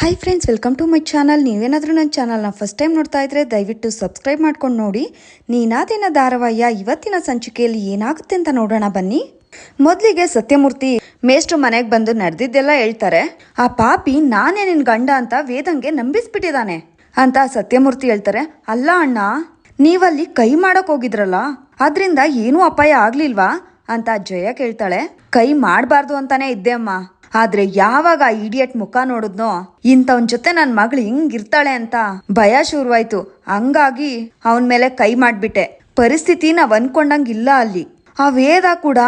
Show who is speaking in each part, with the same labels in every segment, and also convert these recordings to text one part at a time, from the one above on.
Speaker 1: Hi friends welcome to my channel ನೀವೇನಾದರೂ ನನ್ನ ಚಾನಲ್ನ ಫಸ್ಟ್ ಟೈಮ್ ನೋಡ್ತಾ ಇದ್ರೆ ದಯವಿಟ್ಟು ಸಬ್ಸ್ಕ್ರೈಬ್ ಮಾಡ್ಕೊಂಡು ನೋಡಿ. ನೀನಾದೇನ ಧಾರಾವಾಹಿಯ ಇವತ್ತಿನ ಸಂಚಿಕೆಯಲ್ಲಿ ಏನಾಗುತ್ತೆ ಅಂತ ನೋಡೋಣ ಬನ್ನಿ. ಮೊದಲಿಗೆ ಸತ್ಯಮೂರ್ತಿ ಮೇಷ್ಟ್ರು ಮನೆಗೆ ಬಂದು ನಡೆದಿದ್ದೆಲ್ಲ ಹೇಳ್ತಾರೆ. ಆ ಪಾಪಿ ನಾನೇ ನಿನ್ನ ಗಂಡ ಅಂತ ವೇದಂಗೆ ನಂಬಿಸ್ಬಿಟ್ಟಿದ್ದಾನೆ ಅಂತ ಸತ್ಯಮೂರ್ತಿ ಹೇಳ್ತಾರೆ. ಅಲ್ಲ ಅಣ್ಣ, ನೀವಲ್ಲಿ ಕೈ ಮಾಡಕ್ ಹೋಗಿದ್ರಲ್ಲ, ಅದ್ರಿಂದ ಏನೂ ಅಪಾಯ ಆಗ್ಲಿಲ್ವಾ ಅಂತ ಜಯ ಕೇಳ್ತಾಳೆ. ಕೈ ಮಾಡಬಾರ್ದು ಅಂತಾನೆ ಇದ್ದೆ ಅಮ್ಮ. ಆದ್ರೆ ಯಾವಾಗ ಆ ಇಡಿಯಟ್ ಮುಖ ನೋಡಿದ್ನೋ, ಇಂಥವನ್ ಜೊತೆ ನನ್ ಮಗಳು ಹಿಂಗಿರ್ತಾಳೆ ಅಂತ ಭಯ ಶುರುವಾಯ್ತು. ಹಂಗಾಗಿ ಅವನ್ ಮೇಲೆ ಕೈ ಮಾಡ್ಬಿಟ್ಟೆ. ಪರಿಸ್ಥಿತಿ ನಾವ್ ಅನ್ಕೊಂಡಂಗಿಲ್ಲ ಅಲ್ಲಿ. ಆ ವೇದ ಕೂಡ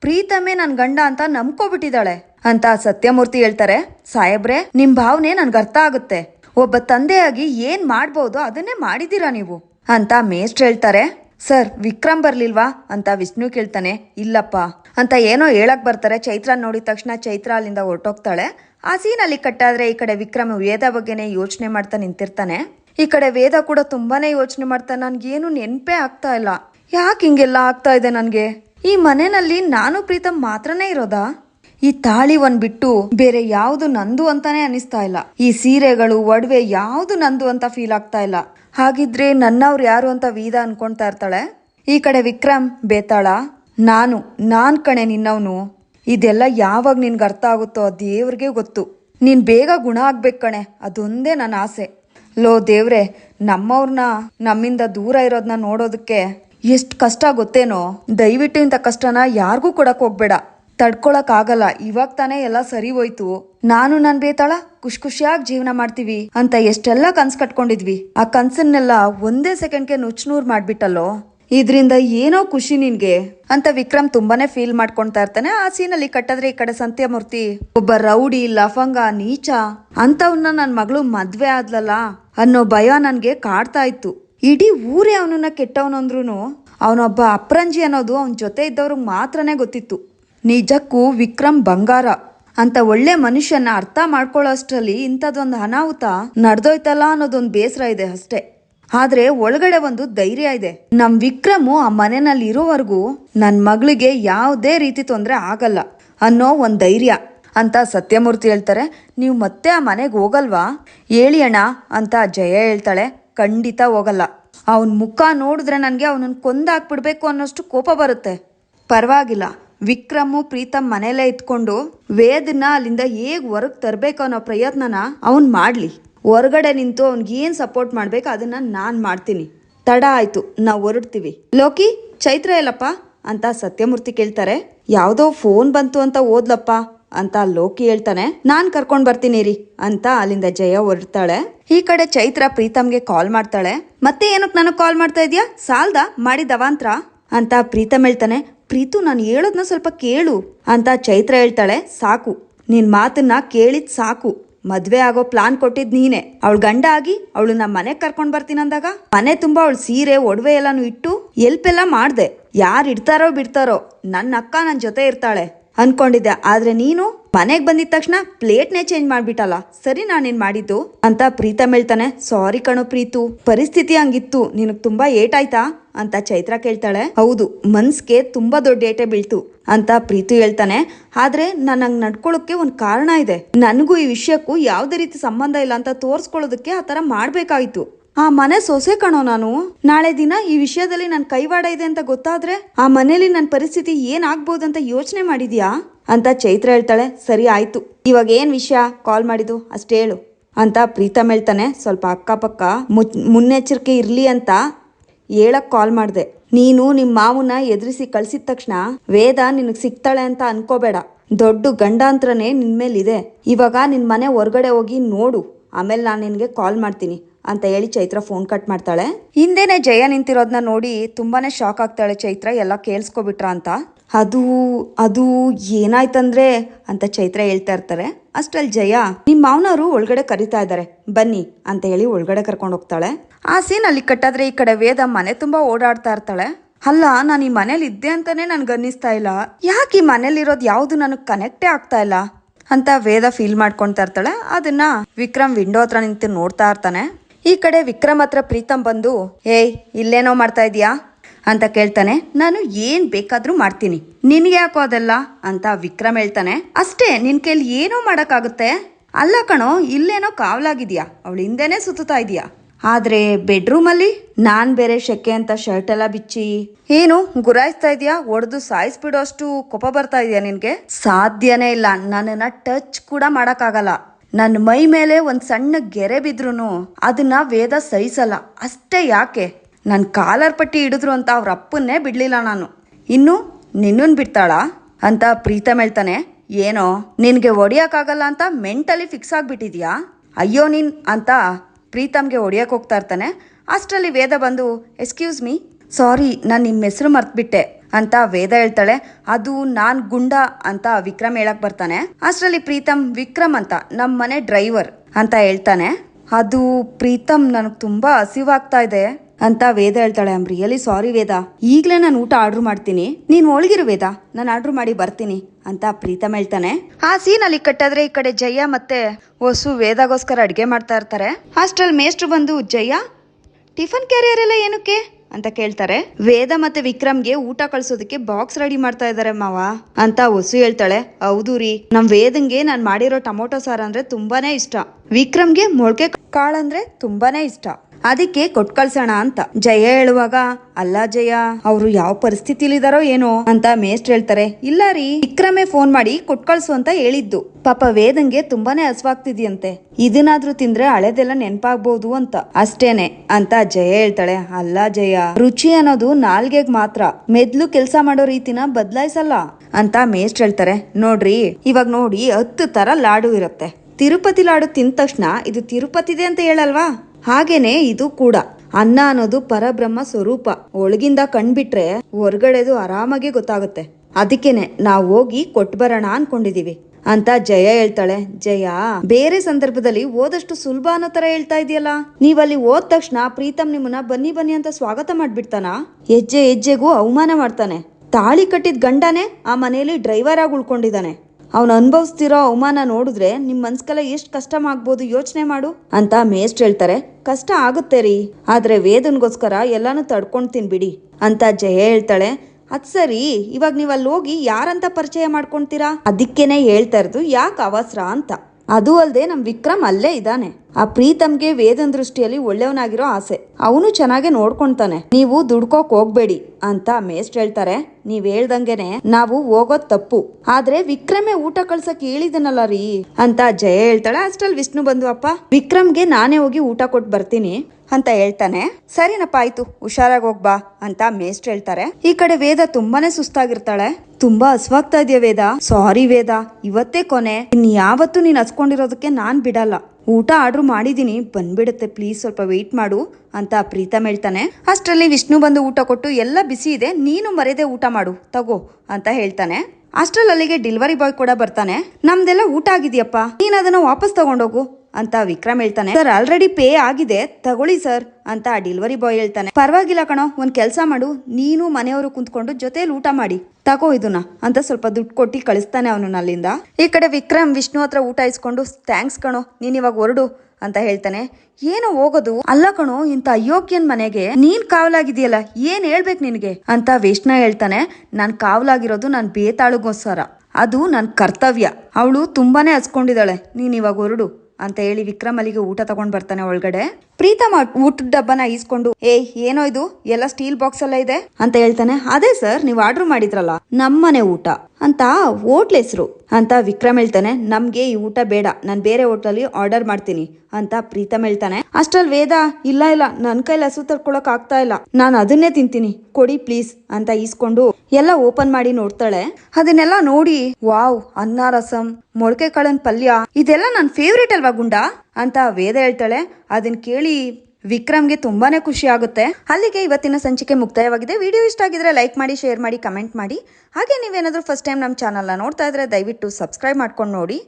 Speaker 1: ಪ್ರೀತಮೆ ನನ್ ಗಂಡ ಅಂತ ನಂಬ್ಕೊಬಿಟ್ಟಿದ್ದಾಳೆ ಅಂತ ಸತ್ಯಮೂರ್ತಿ ಹೇಳ್ತಾರೆ. ಸಾಹೇಬ್ರೆ, ನಿಮ್ ಭಾವನೆ ನನ್ಗೆ ಅರ್ಥ ಆಗುತ್ತೆ. ಒಬ್ಬ ತಂದೆಯಾಗಿ ಏನ್ ಮಾಡ್ಬೋದು ಅದನ್ನೇ ಮಾಡಿದೀರಾ ನೀವು? ಅಂತ ಮೇಷ್ಟ್ರು ಹೇಳ್ತಾರೆ. ಸರ್, ವಿಕ್ರಮ್ ಬರ್ಲಿಲ್ವಾ? ಅಂತ ವಿಷ್ಣು ಕೇಳ್ತಾನೆ. ಇಲ್ಲಪ್ಪ. ಅಂತ ಏನೋ ಹೇಳಕ್ ಬರ್ತಾರೆ. ಚೈತ್ರ ನೋಡಿದ ತಕ್ಷಣ ಚೈತ್ರ ಅಲ್ಲಿಂದ ಹೊರಟೋಗ್ತಾಳೆ. ಆ ಸೀನಲ್ಲಿ ಕಟ್ಟಾದ್ರೆ ಈ ಕಡೆ ವಿಕ್ರಮ್ ವೇದ ಬಗ್ಗೆನೇ ಯೋಚನೆ ಮಾಡ್ತಾ ನಿಂತಿರ್ತಾನೆ. ಈ ಕಡೆ ವೇದ ಕೂಡ ತುಂಬಾನೇ ಯೋಚನೆ ಮಾಡ್ತಾ, ನನ್ಗೇನು ನೆನಪೇ ಆಗ್ತಾ ಇಲ್ಲ. ಯಾಕೆ ಹಿಂಗೆಲ್ಲ ಆಗ್ತಾ ಇದೆ ನನಗೆ? ಈ ಮನೆಯಲ್ಲಿ ನಾನು ಪ್ರೀತಮ್ ಮಾತ್ರನೇ ಇರೋದಾ? ಈ ತಾಳಿ ಒಂದ್ ಬಿಟ್ಟು ಬೇರೆ ಯಾವ್ದು ನಂದು ಅಂತಾನೆ ಅನಿಸ್ತಾ ಇಲ್ಲ. ಈ ಸೀರೆಗಳು, ಒಡವೆ ಯಾವ್ದು ನಂದು ಅಂತ ಫೀಲ್ ಆಗ್ತಾ ಇಲ್ಲ. ಹಾಗಿದ್ರೆ ನನ್ನವ್ರು ಯಾರು ಅಂತ ವೀದ ಅನ್ಕೊಂತಾ ಇರ್ತಾಳೆ? ಈ ಕಡೆ ವಿಕ್ರಮ್, ಬೇತಾಳ, ನಾನು, ನಾನ್ ಕಣೆ ನಿನ್ನವನು. ಇದೆಲ್ಲ ಯಾವಾಗ ನಿನ್ಗೆ ಅರ್ಥ ಆಗುತ್ತೋ ದೇವ್ರಿಗೆ ಗೊತ್ತು. ನೀನ್ ಬೇಗ ಗುಣ ಆಗ್ಬೇಕು ಕಣೆ, ಅದೊಂದೇ ನನ್ನ ಆಸೆ. ಲೋ ದೇವ್ರೆ ನಮ್ಮವ್ರನ್ನ ನಮ್ಮಿಂದ ದೂರ ಇರೋದನ್ನ ನೋಡೋದಕ್ಕೆ ಎಷ್ಟು ಕಷ್ಟ ಗೊತ್ತೇನೋ? ದಯವಿಟ್ಟು ಇಂಥ ಕಷ್ಟನ ಯಾರಿಗೂ ಕೊಡಕ್ಕೆ ಹೋಗ್ಬೇಡ. ತಡ್ಕೊಳಕ್ ಆಗಲ್ಲ ಇವಾಗ ತಾನೇ ಎಲ್ಲ ಸರಿ ಹೋಯ್ತು. ನಾನು ನನ್ ಬೇತಾಳ ಖುಷ್ ಖುಷಿಯಾಗಿ ಜೀವನ ಮಾಡ್ತೀವಿ ಅಂತ ಎಷ್ಟೆಲ್ಲ ಕನ್ಸ್ ಕಟ್ಕೊಂಡಿದ್ವಿ. ಆ ಕನ್ಸನ್ನೆಲ್ಲ ಒಂದೇ ಸೆಕೆಂಡ್ಗೆ ನುಚ್ಚುನೂರ್ ಮಾಡ್ಬಿಟ್ಟಲ್ಲೋ? ಇದ್ರಿಂದ ಏನೋ ಖುಷಿ ನಿನ್ಗೆ ಅಂತ ವಿಕ್ರಮ್ ತುಂಬಾನೇ ಫೀಲ್ ಮಾಡ್ಕೊಳ್ತಾ ಇರ್ತಾನೆ. ಆ ಸೀನಲ್ಲಿ ಕಟ್ಟದ್ರೆ ಈ ಕಡೆ ಸಂತ್ಯಮೂರ್ತಿ, ಒಬ್ಬ ರೌಡಿ, ಲಫಂಗ, ನೀಚ ಅಂತವನ್ನ ನನ್ನ ಮಗಳು ಮದ್ವೆ ಆದ್ಲಲ್ಲ ಅನ್ನೋ ಭಯ ನನ್ಗೆ ಕಾಡ್ತಾ ಇತ್ತು. ಇಡೀ ಊರೇ ಅವನನ್ನ ಕೆಟ್ಟವನಂದ್ರು ಅವನೊಬ್ಬ ಅಪ್ರಂಜಿ ಅನ್ನೋದು ಅವನ ಜೊತೆ ಇದ್ದವ್ರಿಗೆ ಮಾತ್ರನೇ ಗೊತ್ತಿತ್ತು. ನಿಜಕ್ಕೂ ವಿಕ್ರಮ್ ಬಂಗಾರ. ಅಂತ ಒಳ್ಳೆ ಮನುಷ್ಯನ ಅರ್ಥ ಮಾಡ್ಕೊಳ್ಳೋ ಅಷ್ಟರಲ್ಲಿ ಇಂಥದ್ದೊಂದು ಅನಾಹುತ ನಡೆದೋಯ್ತಲ್ಲ ಅನ್ನೋದೊಂದು ಬೇಸರ ಇದೆ ಅಷ್ಟೇ. ಆದ್ರೆ ಒಳಗಡೆ ಒಂದು ಧೈರ್ಯ ಇದೆ. ನಮ್ ವಿಕ್ರಮು ಆ ಮನೆಯಲ್ಲಿ ಇರೋವರೆಗೂ ನನ್ನ ಮಗಳಿಗೆ ಯಾವುದೇ ರೀತಿ ತೊಂದರೆ ಆಗಲ್ಲ ಅನ್ನೋ ಒಂದು ಧೈರ್ಯ. ಅಂತ ಸತ್ಯಮೂರ್ತಿ ಹೇಳ್ತಾರೆ, ನೀವು ಮತ್ತೆ ಆ ಮನೆಗೆ ಹೋಗಲ್ವಾ? ಹೇಳಿ ಅಣ್ಣ, ಅಂತ ಜಯ ಹೇಳ್ತಾಳೆ, ಖಂಡಿತ ಹೋಗಲ್ಲ. ಅವನ್ ಮುಖ ನೋಡಿದ್ರೆ ನನಗೆ ಅವನನ್ನು ಕೊಂದಾಕ್ಬಿಡ್ಬೇಕು ಅನ್ನೋಷ್ಟು ಕೋಪ ಬರುತ್ತೆ. ಪರವಾಗಿಲ್ಲ. ವಿಕ್ರಮು ಪ್ರೀತಮ್ ಮನೇಲೇ ಇತ್ಕೊಂಡು ವೇದನ ಅಲ್ಲಿಂದ ಹೇಗ್ ಹೊರಗೆ ತರಬೇಕು ಅನ್ನೋ ಪ್ರಯತ್ನನ ಅವನ್ ಮಾಡ್ಲಿ. ಹೊರಗಡೆ ನಿಂತು ಅವ್ನಿಗೆ ಏನ್ ಸಪೋರ್ಟ್ ಮಾಡ್ಬೇಕು ಅದನ್ನ ನಾನ್ ಮಾಡ್ತೀನಿ. ತಡ ಆಯ್ತು, ನಾವು ಹೊರಡ್ತೀವಿ. ಲೋಕಿ, ಚೈತ್ರ ಎಲ್ಲಪ್ಪ? ಅಂತ ಸತ್ಯಮೂರ್ತಿ ಕೇಳ್ತಾರೆ. ಯಾವ್ದೋ ಫೋನ್ ಬಂತು ಅಂತ ಓದ್ಲಪ್ಪ ಅಂತ ಲೋಕಿ ಹೇಳ್ತಾನೆ. ನಾನ್ ಕರ್ಕೊಂಡ್ ಬರ್ತೀನಿ ರೀ ಅಂತ ಅಲ್ಲಿಂದ ಜಯ ಹೊರಡ್ತಾಳೆ. ಈ ಕಡೆ ಚೈತ್ರ ಪ್ರೀತಮ್ಗೆ ಕಾಲ್ ಮಾಡ್ತಾಳೆ. ಮತ್ತೆ ಏನಕ್ ನನಗ್ ಕಾಲ್ ಮಾಡ್ತಾ ಇದೀಯಾ? ಸಾಲ್ದ? ಮಾಡಿದವಾಂತ್ರ? ಅಂತ ಪ್ರೀತಮ್ ಹೇಳ್ತಾನೆ. ಪ್ರೀತು, ನಾನು ಹೇಳೋದನ್ನ ಸ್ವಲ್ಪ ಕೇಳು ಅಂತ ಚೈತ್ರ ಹೇಳ್ತಾಳೆ. ಸಾಕು ನಿನ್ನ ಮಾತನ್ನ ಕೇಳಿದ್ ಸಾಕು. ಮದ್ವೆ ಆಗೋ ಪ್ಲಾನ್ ಕೊಟ್ಟಿದ್ ನೀನೆ. ಅವಳು ಗಂಡ ಆಗಿ ಅವಳನ್ನ ಮನೆಗ್ ಕರ್ಕೊಂಡ್ ಬರ್ತೀನಿ ಅಂದಾಗ ಮನೆ ತುಂಬಾ ಅವಳು ಸೀರೆ, ಒಡವೆ ಎಲ್ಲಾನು ಇಟ್ಟು ಎಲ್ಪ್ ಎಲ್ಲ ಮಾಡ್ದೆ. ಯಾರು ಇಡ್ತಾರೋ ಬಿಡ್ತಾರೋ ನನ್ನ ಅಕ್ಕ ನನ್ನ ಜೊತೆ ಇರ್ತಾಳೆ ಅನ್ಕೊಂಡಿದ್ದೆ. ಆದ್ರೆ ನೀನು ಮನೆಗ್ ಬಂದಿದ ತಕ್ಷಣ ಪ್ಲೇಟ್ನೇ ಚೇಂಜ್ ಮಾಡ್ಬಿಟ್ಟಲ್ಲ. ಸರಿ ನಾನೇನ್ ಮಾಡಿದ್ದು? ಅಂತ ಪ್ರೀತಮ್ ಹೇಳ್ತಾನೆ. ಸಾರಿ ಕಣೋ ಪ್ರೀತು. ಪರಿಸ್ಥಿತಿ ಹಂಗಿತ್ತು. ನಿನಗೆ ತುಂಬಾ ಏಟಾಯ್ತಾ? ಅಂತ ಚೈತ್ರ ಕೇಳ್ತಾಳೆ. ಹೌದು, ಮನ್ಸ್ಗೆ ತುಂಬಾ ದೊಡ್ಡ ಏಟೆ ಬೀಳ್ತು, ಅಂತ ಪ್ರೀತು ಹೇಳ್ತಾನೆ. ಆದ್ರೆ ನಾನು ಹಂಗ್ ನಡ್ಕೊಳಕ್ಕೆ ಒಂದ್ ಕಾರಣ ಇದೆ. ನನಗೂ ಈ ವಿಷಯಕ್ಕೂ ಯಾವ್ದೇ ರೀತಿ ಸಂಬಂಧ ಇಲ್ಲ ಅಂತ ತೋರ್ಸ್ಕೊಳ್ಳೋದಕ್ಕೆ ಆ ತರ ಮಾಡ್ಬೇಕಾಯ್ತು. ಆ ಮನೆ ಸೊಸೆ ಕಣೋ ನಾನು. ನಾಳೆ ದಿನ ಈ ವಿಷಯದಲ್ಲಿ ನನ್ ಕೈವಾಡ ಇದೆ ಅಂತ ಗೊತ್ತಾದ್ರೆ ಆ ಮನೇಲಿ ನನ್ನ ಪರಿಸ್ಥಿತಿ ಏನಾಗ್ಬೋದು ಅಂತ ಯೋಚನೆ ಮಾಡಿದ್ಯಾ? ಅಂತ ಚೈತ್ರ ಹೇಳ್ತಾಳೆ, ಸರಿ ಆಯ್ತು. ಇವಾಗ ಏನು ವಿಷಯ? ಕಾಲ್ ಮಾಡಿದ್ದು? ಅಷ್ಟೇ ಹೇಳು. ಅಂತ ಪ್ರೀತಮ್ ಹೇಳ್ತಾನೆ, ಸ್ವಲ್ಪ ಅಕ್ಕಪಕ್ಕ ಮುನ್ನೆಚ್ಚರಿಕೆ ಇರ್ಲಿ ಅಂತ ಹೇಳಕ್ ಕಾಲ್ ಮಾಡಿದೆ. ನೀನು ನಿಮ್ಮ ಮಾವನ್ನ ಎದುರಿಸಿ ಕಳ್ಸಿದ ತಕ್ಷಣ ವೇದ ನಿನಗೆ ಸಿಗ್ತಾಳೆ ಅಂತ ಅನ್ಕೋಬೇಡ. ದೊಡ್ಡ ಗಂಡಾಂತರನೇ ನಿನ್ನ ಮೇಲಿದೆ. ಇವಾಗ ನಿನ್ನ ಮನೆ ಹೊರಗಡೆ ಹೋಗಿ ನೋಡು. ಆಮೇಲೆ ನಾನು ನಿನಗೆ ಕಾಲ್ ಮಾಡ್ತೀನಿ. ಅಂತ ಹೇಳಿ ಚೈತ್ರ ಫೋನ್ ಕಟ್ ಮಾಡ್ತಾಳೆ. ಹಿಂದೆನೆ ಜಯ ನಿಂತಿರೋದನ್ನ ನೋಡಿ ತುಂಬಾನೇ ಶಾಕ್ ಆಗ್ತಾಳೆ ಚೈತ್ರ. ಎಲ್ಲ ಕೇಳಿಸ್ಕೊಬಿಟ್ರ ಅಂತ. ಅದು ಅದು ಏನಾಯ್ತಂದ್ರೆ ಅಂತ ಚೈತ್ರ ಹೇಳ್ತಾ ಇರ್ತಾರೆ. ಅಷ್ಟ್ರಲ್ಲಿ ಜಯ ನಿಮ್ಮ ಮಾವನವರು ಒಳಗಡೆ ಕರಿತಾ ಇದ್ದಾರೆ, ಬನ್ನಿ ಅಂತ ಹೇಳಿ ಒಳಗಡೆ ಕರ್ಕೊಂಡು ಹೋಗ್ತಾಳೆ. ಆ ಸೀನ್ ಅಲ್ಲಿ ಕಟ್ಟಾದ್ರೆ ಈ ಕಡೆ ವೇದ ಮನೆ ತುಂಬಾ ಓಡಾಡ್ತಾ ಇರ್ತಾಳೆ. ಅಲ್ಲ, ನಾನು ಈ ಮನೇಲಿ ಇದ್ದೆ ಅಂತಾನೆ ನನ್ಗೆ ಅನ್ನಿಸ್ತಾ ಇಲ್ಲ. ಯಾಕೆ ಈ ಮನೇಲಿರೋದು ಯಾವುದು ನನಗೆ ಕನೆಕ್ಟೇ ಆಗ್ತಾ ಇಲ್ಲ? ಅಂತ ವೇದ ಫೀಲ್ ಮಾಡ್ಕೊಳ್ತಾ ಇರ್ತಾಳೆ. ಅದನ್ನ ವಿಕ್ರಮ್ ವಿಂಡೋ ಹತ್ರ ನಿಂತು ನೋಡ್ತಾ ಇರ್ತಾನೆ. ಈ ಕಡೆ ವಿಕ್ರಮ್ ಹತ್ರ ಪ್ರೀತಮ್ ಬಂದು, ಏಯ್, ಇಲ್ಲೇನೋ ಮಾಡ್ತಾ ಇದೀಯಾ? ಅಂತ ಕೇಳ್ತಾನೆ, ನಾನು ಏನ್ ಬೇಕಾದ್ರೂ ಮಾಡ್ತೀನಿ. ನಿನ್ಗೆ ಯಾಕೋ ಅದೆಲ್ಲ? ಅಂತ ವಿಕ್ರಮ್ ಹೇಳ್ತಾನೆ, ಅಷ್ಟೇ, ನಿನ್ ಕೈಲಿ ಏನೋ ಮಾಡಕ್ಕಾಗುತ್ತೆ? ಅಲ್ಲ ಕಣೋ, ಇಲ್ಲೇನೋ ಕಾವಲಾಗಿದ್ಯಾ? ಅವಳು ಹಿಂದೆನೇ ಸುತ್ತಾ ಇದೀಯಾ? ಆದ್ರೆ ಬೆಡ್ರೂಮಲ್ಲಿ ನಾನ್ ಬೇರೆ ಶೆಕೆ ಅಂತ ಶರ್ಟ್ ಎಲ್ಲ ಬಿಚ್ಚಿ. ಏನು, ಗುರಾಯಿಸ್ತಾ ಇದೀಯಾ? ಒಡೆದು ಸಾಯಿಸ್ಬಿಡೋ ಅಷ್ಟು ಕೋಪ ಬರ್ತಾ ಇದೆಯಾ ನಿನ್ಗೆ? ಸಾಧ್ಯನೇ ಇಲ್ಲ. ನನ್ನನ್ನ ಟಚ್ ಕೂಡ ಮಾಡಕ್ಕಾಗಲ್ಲ. ನನ್ನ ಮೈ ಮೇಲೆ ಒಂದ್ ಸಣ್ಣ ಗೆರೆ ಬಿದ್ರು ಅದನ್ನ ವೇದ ಸಹಿಸಲ್ಲ. ಅಷ್ಟೇ ಯಾಕೆ? ನನ್ನ ಕಾಲರ್ ಪಟ್ಟಿ ಹಿಡಿದ್ರು ಅಂತ ಅವ್ರ ಅಪ್ಪನ್ನೇ ಬಿಡ್ಲಿಲ್ಲ ನಾನು. ಇನ್ನು ನಿನ್ನನ್ನು ಬಿಡ್ತಾಳಾ? ಅಂತ ಪ್ರೀತಮ್ ಹೇಳ್ತಾನೆ, ಏನೋ, ನಿನಗೆ ಹೊಡಿಯೋಕ್ಕಾಗಲ್ಲ ಅಂತ ಮೆಂಟಲಿ ಫಿಕ್ಸ್ ಆಗ್ಬಿಟ್ಟಿದ್ಯಾ? ಅಯ್ಯೋ ನೀನ್ ಅಂತ ಪ್ರೀತಮ್ಗೆ ಹೊಡಿಯಕ್ ಹೋಗ್ತಾ ಇರ್ತಾನೆ, ಅಷ್ಟರಲ್ಲಿ ವೇದ ಬಂದು ಎಕ್ಸ್ಕ್ಯೂಸ್ ಮೀ ಸಾರಿ ನಾನು ನಿಮ್ಮ ಹೆಸರು ಮರ್ತ್ಬಿಟ್ಟೆ, ಅಂತ ವೇದ ಹೇಳ್ತಾಳೆ, ಅದು ನಾನು ಗುಂಡ, ಅಂತ ವಿಕ್ರಮ್ ಹೇಳಕ್ ಬರ್ತಾನೆ. ಅಷ್ಟರಲ್ಲಿ ಪ್ರೀತಮ್, ವಿಕ್ರಮ್ ಅಂತ ನಮ್ಮ ಮನೆ ಡ್ರೈವರ್, ಅಂತ ಹೇಳ್ತಾನೆ. ಅದು ಪ್ರೀತಮ್, ನನಗೆ ತುಂಬಾ ಹಸಿವಾಗ್ತಾ ಇದೆ. ಅಂತ ವೇದ ಹೇಳ್ತಾಳೆ ಅಂಬ್ರಿ ರಿಯಲಿ ಸಾರಿ ವೇದ, ಈಗಲೇ ನಾನು ಊಟ ಆರ್ಡರ್ ಮಾಡ್ತೀನಿ. ನೀನು ಒಳಗಿರು ವೇದ, ನಾನು ಆರ್ಡರ್ ಮಾಡಿ ಬರ್ತೀನಿ ಅಂತ ಪ್ರೀತಮ್ ಹೇಳ್ತಾನೆ. ಆ ಸೀನ್ ಅಲ್ಲಿ ಕಟ್ಟಾದ್ರೆ ಈ ಕಡೆ ಜಯ ಮತ್ತೆ ಹೊಸು ವೇದಗೋಸ್ಕರ ಅಡುಗೆ ಮಾಡ್ತಾ ಇರ್ತಾರೆ. ಅಷ್ಟ್ರಲ್ಲಿ ಮೇಷ್ಟ್ರು ಬಂದು, ಜಯ, ಟಿಫನ್ ಕ್ಯಾರಿಯರ್ ಎಲ್ಲ ಏನಕ್ಕೆ ಅಂತ ಕೇಳ್ತಾರೆ. ವೇದ ಮತ್ತೆ ವಿಕ್ರಮ್ಗೆ ಊಟ ಕಳ್ಸೋದಕ್ಕೆ ಬಾಕ್ಸ್ ರೆಡಿ ಮಾಡ್ತಾ ಇದ್ದಾರೆ ಮಾವ ಅಂತ ಹೊಸು ಹೇಳ್ತಾಳೆ. ಹೌದು ರೀ, ನಮ್ ವೇದಂಗೆ ನಾನ್ ಮಾಡಿರೋ ಟೊಮೊಟೊ ಸಾರ್ ಅಂದ್ರೆ ತುಂಬಾನೇ ಇಷ್ಟ. ವಿಕ್ರಮ್ಗೆ ಮೊಳಕೆ ಕಾಳಂದ್ರೆ ತುಂಬಾನೇ ಇಷ್ಟ. ಅದಕ್ಕೆ ಕೊಟ್ ಕಳ್ಸೋಣ ಅಂತ. ಜಯ ಹೇಳುವಾಗ, ಅಲ್ಲ ಜಯ, ಅವರು ಯಾವ ಪರಿಸ್ಥಿತಿಲಿದಾರೋ ಏನೋ ಅಂತ ಮೇಸ್ಟ್ ಹೇಳ್ತಾರೆ. ಇಲ್ಲ ರೀ, ವಿಕ್ರಮೇ ಫೋನ್ ಮಾಡಿ ಕೊಟ್ ಕಳ್ಸು ಅಂತ ಹೇಳಿದ್ದು. ಪಾಪ ವೇದಂಗೆ ತುಂಬಾನೇ ಹಸುವಾಗ್ತಿದ್ಯಂತೆ. ಇದನ್ನಾದ್ರೂ ತಿಂದ್ರೆ ಹಳೆದೆಲ್ಲ ನೆನ್ಪಾಗ್ಬಹುದು ಅಂತ. ಅಷ್ಟೇನೆ, ಅಂತ ಜಯ ಹೇಳ್ತಾಳೆ. ಅಲ್ಲ ಜಯ, ರುಚಿ ಅನ್ನೋದು ನಾಲ್ಗೆಗ್ ಮಾತ್ರ. ಮೆದ್ಲು ಕೆಲಸ ಮಾಡೋ ರೀತಿನ ಬದಲಾಯಿಸಲ್ಲ ಅಂತ ಮೇಸ್ಟ್ ಹೇಳ್ತಾರೆ. ನೋಡ್ರಿ, ಇವಾಗ ನೋಡಿ ಹತ್ತು ತರ ಲಾಡು ಇರುತ್ತೆ. ತಿರುಪತಿ ಲಾಡು ತಿಂದ ತಕ್ಷಣ ಇದು ತಿರುಪತಿದೆ ಅಂತ ಹೇಳಲ್ವಾ? ಹಾಗೇನೆ ಇದು ಕೂಡ. ಅನ್ನ ಅನ್ನೋದು ಪರಬ್ರಹ್ಮ ಸ್ವರೂಪ. ಒಳಗಿಂದ ಕಣ್ಬಿಟ್ರೆ ಹೊರಗಡೆದು ಆರಾಮಾಗಿ ಗೊತ್ತಾಗುತ್ತೆ. ಅದಕ್ಕೇನೆ ನಾವು ಹೋಗಿ ಕೊಟ್ಟು ಬರೋಣ ಅನ್ಕೊಂಡಿದೀವಿ. ಅಂತ ಜಯ ಹೇಳ್ತಾಳೆ. ಜಯ, ಬೇರೆ ಸಂದರ್ಭದಲ್ಲಿ ಓದಷ್ಟು ಸುಲಭ ಅನ್ನೋ ತರ ಹೇಳ್ತಾ ಇದೆಯಲ್ಲ? ನೀವಲ್ಲಿ ಹೋದ ತಕ್ಷಣ ಪ್ರೀತಮ್ ನಿಮ್ಮನ್ನ ಬನ್ನಿ ಬನ್ನಿ ಅಂತ ಸ್ವಾಗತ ಮಾಡ್ಬಿಡ್ತಾನ? ಹೆಜ್ಜೆ ಹೆಜ್ಜೆಗೂ ಅವಮಾನ ಮಾಡ್ತಾನೆ. ತಾಳಿ ಕಟ್ಟಿದ ಗಂಡನೇ ಆ ಮನೆಯಲ್ಲಿ ಡ್ರೈವರ್ ಆಗಿ ಉಳ್ಕೊಂಡಿದ್ದಾನೆ. ಅವನು ಅನುಭವಿಸ್ತಿರೋ ಅವಮಾನ ನೋಡಿದ್ರೆ ನಿಮ್ಮ ಮನ್ಸ್ಗೆಲ್ಲ ಎಷ್ಟು ಕಷ್ಟ ಆಗ್ಬೋದು ಯೋಚನೆ ಮಾಡು ಅಂತ ಮೇಸ್ಟ್ ಹೇಳ್ತಾರೆ. ಕಷ್ಟ ಆಗುತ್ತೆ ರೀ, ಆದ್ರೆ ವೇದನ್ಗೋಸ್ಕರ ಎಲ್ಲಾನು ತಡ್ಕೊಂಡ್ ಬಿಡಿ ಅಂತ ಜಯ ಹೇಳ್ತಾಳೆ. ಅದ್ ಸರಿ, ಇವಾಗ ನೀವು ಅಲ್ಲಿ ಹೋಗಿ ಯಾರಂತ ಪರಿಚಯ ಮಾಡ್ಕೊಂತೀರಾ? ಅದಕ್ಕೇನೆ ಹೇಳ್ತಾ ಇರೋದು ಯಾಕೆ ಅವಸರ ಅಂತ. ಅದು ಅಲ್ಲದೆ ನಮ್ ವಿಕ್ರಮ್ ಅಲ್ಲೇ ಇದ್ದಾನೆ. ಆ ಪ್ರೀತಮ್ಗೆ ವೇದನ್ ದೃಷ್ಟಿಯಲ್ಲಿ ಒಳ್ಳೆಯವನಾಗಿರೋ ಆಸೆ. ಅವನು ಚೆನ್ನಾಗೆ ನೋಡ್ಕೊಂತಾನೆ. ನೀವು ದುಡ್ಕೋಕ್ ಹೋಗ್ಬೇಡಿ ಅಂತ ಮೇಸ್ಟ್ ಹೇಳ್ತಾರೆ. ನೀವ್ ಹೇಳ್ದಂಗೆನೆ ನಾವು ಹೋಗೋದ್ ತಪ್ಪು. ಆದ್ರೆ ವಿಕ್ರಮೇ ಊಟ ಕಳ್ಸಕ್ ಹೇಳಿದನಲ್ಲ ರೀ ಅಂತ ಜಯ ಹೇಳ್ತಾಳೆ. ಅಷ್ಟ್ರಲ್ಲಿ ವಿಷ್ಣು ಬಂದು, ಅಪ್ಪ, ವಿಕ್ರಮ್ಗೆ ನಾನೇ ಹೋಗಿ ಊಟ ಕೊಟ್ಟು ಬರ್ತೀನಿ ಅಂತ ಹೇಳ್ತಾನೆ. ಸರಿನಪ್ಪ, ಆಯ್ತು. ಹುಷಾರಾಗಿ ಹೋಗ್ಬಾ ಅಂತ ಮೇಸ್ಟ್ ಹೇಳ್ತಾರೆ. ಈ ಕಡೆ ವೇದ ತುಂಬಾನೇ ಸುಸ್ತಾಗಿರ್ತಾಳೆ. ತುಂಬಾ ಹಸ್ವಾಗ್ತಾ ಇದೆಯಾ ವೇದ? ಸಾರಿ ವೇದ. ಇವತ್ತೇ ಕೊನೆ. ಇನ್ ಯಾವತ್ತೂ ನೀನ್ ಹಸ್ಕೊಂಡಿರೋದಕ್ಕೆ ನಾನ್ ಬಿಡಲ್ಲ. ಊಟ ಆರ್ಡರ್ ಮಾಡಿದ್ದೀನಿ. ಬಂದ್ಬಿಡುತ್ತೆ. ಪ್ಲೀಸ್ ಸ್ವಲ್ಪ ವೆಯ್ಟ್ ಮಾಡು ಅಂತ ಪ್ರೀತಮ್ ಹೇಳ್ತಾನೆ. ಅಷ್ಟರಲ್ಲಿ ವಿಷ್ಣು ಬಂದು ಊಟ ಕೊಟ್ಟು, ಎಲ್ಲ ಬಿಸಿ ಇದೆ, ನೀನು ಮರೆಯದೆ ಊಟ ಮಾಡು, ತಗೋ, ಅಂತ ಹೇಳ್ತಾನೆ. ಅಷ್ಟರಲ್ಲಿ ಅಲ್ಲಿಗೆ ಡೆಲಿವರಿ ಬಾಯ್ ಕೂಡ ಬರ್ತಾನೆ. ನಮ್ದೆಲ್ಲ ಊಟ ಆಗಿದೆಯಪ್ಪ, ನೀನ್ ಅದನ್ನ ವಾಪಸ್ ತಗೊಂಡೋಗು, ಅಂತ ವಿಕ್ರಮ್ ಹೇಳ್ತಾನೆ. ಸರ್, ಆಲ್ರೆಡಿ ಪೇ ಆಗಿದೆ, ತಗೊಳ್ಳಿ ಸರ್, ಅಂತ ಡೆಲಿವರಿ ಬಾಯ್ ಹೇಳ್ತಾನೆ. ಪರವಾಗಿಲ್ಲ ಕಣೋ, ಒಂದ್ ಕೆಲಸ ಮಾಡು, ನೀನು ಮನೆಯವರು ಕುಂತ್ಕೊಂಡು ಜೊತೆಯಲ್ಲಿ ಊಟ ಮಾಡಿ ತಗೋ ಇದನ್ನ ಅಂತ ಸ್ವಲ್ಪ ದುಡ್ಡು ಕೊಟ್ಟು ಕಳಿಸ್ತಾನೆ ಅವನು ಅಲ್ಲಿಂದ ಈ ಕಡೆ ವಿಕ್ರಮ್ ವಿಷ್ಣು ಹತ್ರ ಊಟ ಇಸ್ಕೊಂಡು, ಥ್ಯಾಂಕ್ಸ್ ಕಣೋ, ನೀನ್ ಇವಾಗ ಹೊರಡು, ಅಂತ ಹೇಳ್ತಾನೆ. ಏನೋ ಹೋಗೋದು? ಅಲ್ಲ ಕಣೋ, ಇಂಥ ಅಯೋಗ್ಯನ್ ಮನೆಗೆ ನೀನ್ ಕಾವಲಾಗಿದೆಯಲ್ಲ ಏನ್ ಹೇಳ್ಬೇಕು ನಿನಗೆ? ಅಂತ ವಿಷ್ಣ ಹೇಳ್ತಾನೆ. ನಾನ್ ಕಾವಲಾಗಿರೋದು ನಾನು ಬೇತಾಳುಗೋಸ್ಕರ. ಅದು ನನ್ನ ಕರ್ತವ್ಯ. ಅವಳು ತುಂಬಾನೇ ಹಚ್ಕೊಂಡಿದ್ದಾಳೆ ನೀನ್ ಇವಾಗ ಹೊರಡು, ಅಂತ ಹೇಳಿ ವಿಕ್ರಮ್ ಅಲ್ಲಿಗೆ ಊಟ ತಗೊಂಡ್ ಬರ್ತಾನೆ ಒಳಗಡೆ. ಪ್ರೀತಮ್ ಊಟದ ಡಬ್ಬನ ಈಸ್ಕೊಂಡು, ಏ, ಏನೋ ಇದು? ಎಲ್ಲ ಸ್ಟೀಲ್ ಬಾಕ್ಸ್ ಎಲ್ಲ ಇದೆ? ಅಂತ ಹೇಳ್ತಾನೆ. ಅದೇ ಸರ್, ನೀವು ಆರ್ಡರ್ ಮಾಡಿದ್ರಲ್ಲ, ನಮ್ಮನೆ ಊಟ. ಅಂತ ಹೋಟ್ಲ್ ಹೆಸರು ಅಂತ ವಿಕ್ರಮ್ ಹೇಳ್ತಾನೆ. ನಮ್ಗೆ ಈ ಊಟ ಬೇಡ, ನಾನು ಬೇರೆ ಹೋಟ್ಲಲ್ಲಿ ಆರ್ಡರ್ ಮಾಡ್ತೀನಿ, ಅಂತ ಪ್ರೀತಮ್ ಹೇಳ್ತಾನೆ. ಅಷ್ಟ್ರಲ್ಲಿ ವೇದ, ಇಲ್ಲ ಇಲ್ಲ ನನ್ನ ಕೈಲಿ ಹಸು ತರ್ಕೊಳಕ್ ಆಗ್ತಾ ಇಲ್ಲ, ನಾನು ಅದನ್ನೇ ತಿಂತೀನಿ, ಕೊಡಿ ಪ್ಲೀಸ್, ಅಂತ ಈಸ್ಕೊಂಡು ಎಲ್ಲ ಓಪನ್ ಮಾಡಿ ನೋಡ್ತಾಳೆ. ಅದನ್ನೆಲ್ಲ ನೋಡಿ, ವಾವ್, ಅನ್ನ ರಸಂ ಮೊಳಕೆ ಕಾಳನ್ ಪಲ್ಯ, ಇದೆಲ್ಲ ನನ್ನ ಫೇವ್ರೇಟ್ ಅಲ್ವಾ ಗುಂಡ? ಅಂತ ವೇದ ಹೇಳ್ತಾಳೆ. ಅದನ್ನ ಕೇಳಿ ವಿಕ್ರಮ್ಗೆ ತುಂಬಾನೇ ಖುಷಿ ಆಗುತ್ತೆ. ಅಲ್ಲಿಗೆ ಇವತ್ತಿನ ಸಂಚಿಕೆ ಮುಕ್ತಾಯವಾಗಿದೆ. ವಿಡಿಯೋ ಇಷ್ಟ ಆಗಿದ್ರೆ ಲೈಕ್ ಮಾಡಿ, ಶೇರ್ ಮಾಡಿ, ಕಮೆಂಟ್ ಮಾಡಿ. ಹಾಗೆ ನೀವೇನಾದರೂ ಫಸ್ಟ್ ಟೈಮ್ ನಮ್ಮ ಚಾನಲ್ನ ನೋಡ್ತಾ ಇದ್ರೆ ದಯವಿಟ್ಟು ಸಬ್ಸ್ಕ್ರೈಬ್ ಮಾಡ್ಕೊಂಡು ನೋಡಿ.